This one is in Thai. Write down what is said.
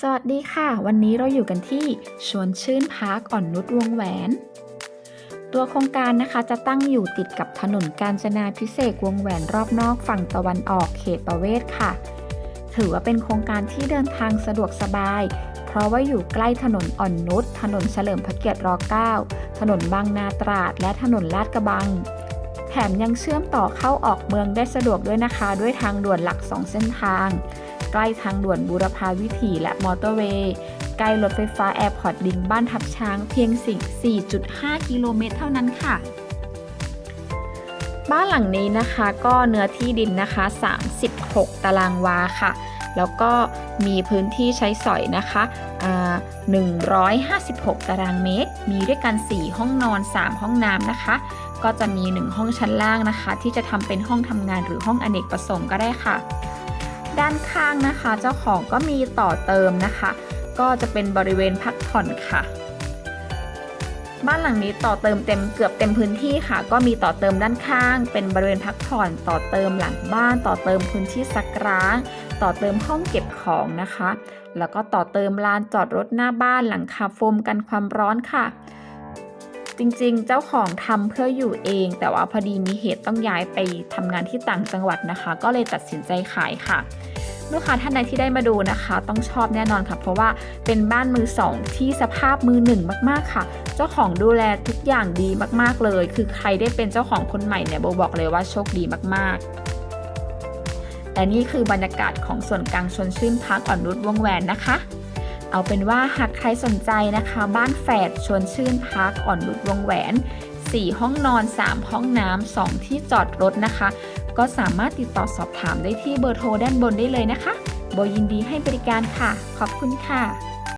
สวัสดีค่ะ วันนี้เราอยู่กันที่ชวนชื่นพาร์คอ่อนนุชวงแหวน ตัวโครงการนะคะจะตั้งอยู่ติดกับถนนกาญจนาพิเศษวงแหวนรอบนอกฝั่งตะวันออกเขตประเวศค่ะ ถือว่าเป็นโครงการที่เดินทางสะดวกสบาย เพราะว่าอยู่ใกล้ถนนอ่อนนุชถนนเฉลิมพระเกียรติร9ถนนบางนาตราด และถนนลาดกระบัง แถมยังเชื่อมต่อเข้าออกเมืองได้สะดวกด้วยนะคะ ด้วยทางด่วนหลัก 2 เส้นทาง ใกล้ทางด่วนบูรพาวิถีและมอเตอร์เวย์ใกล้รถไฟฟ้าแอร์พอร์ตดิงบ้านทับช้างเพียง4 4.5 กิโลเมตรเท่านั้นค่ะ บ้านหลังนี้นะคะก็เนื้อที่ดินนะคะ 36 ตารางวาค่ะ แล้วก็มีพื้นที่ใช้สอยนะคะ156 ตารางเมตร มีด้วยกัน 4 ห้องนอน 3 ห้องน้ำนะคะ ก็จะมี 1 ห้องชั้นล่างนะคะ ที่จะทำเป็นห้องทำงานหรือห้องอเนกประสงค์ก็ได้ค่ะ ด้านข้างนะคะ เจ้าของก็มีต่อเติมนะคะ ก็จะเป็นบริเวณพักผ่อนค่ะ บ้านหลังนี้ต่อเติมเต็มเกือบเต็มพื้นที่ค่ะ ก็มีต่อเติมด้านข้าง เป็นบริเวณพักผ่อน ต่อเติมหลังบ้านต่อเติมพื้นที่ซักร้าง ต่อเติมห้องเก็บของนะคะ แล้วก็ต่อเติมลานจอดรถหน้าบ้านหลังคาโฟมกันความร้อนค่ะ จริงๆ เจ้าของทำเพื่ออยู่เอง แต่ว่าพอดีมีเหตุต้องย้ายไปทำงานที่ต่างจังหวัดนะคะ ก็เลยตัดสินใจขายค่ะ ลูกค้าท่านใดที่ได้มาดูนะคะ ต้องชอบแน่นอนค่ะ เพราะว่าเป็นบ้านมือสองที่สภาพมือหนึ่งมากๆค่ะ เจ้าของดูแลทุกอย่างดีมากๆเลย คือใครได้เป็นเจ้าของคนใหม่เนี่ยโบบอกเลยว่าโชคดีมากๆและนี่คือบรรยากาศของส่วนกลางชนชื่นพักอ่อนนุชวงแหวนนะคะ เอาเป็นว่าหากใครสนใจนะคะ บ้านแฝดชวนชื่นพักอ่อนนุชวงแหวน 4 ห้องนอน 3 ห้องน้ำ 2 ที่จอดรถนะคะ ก็สามารถติดต่อสอบถามได้ที่เบอร์โทรด้านบนได้เลยนะคะ โบยินดีให้บริการค่ะ ขอบคุณค่ะ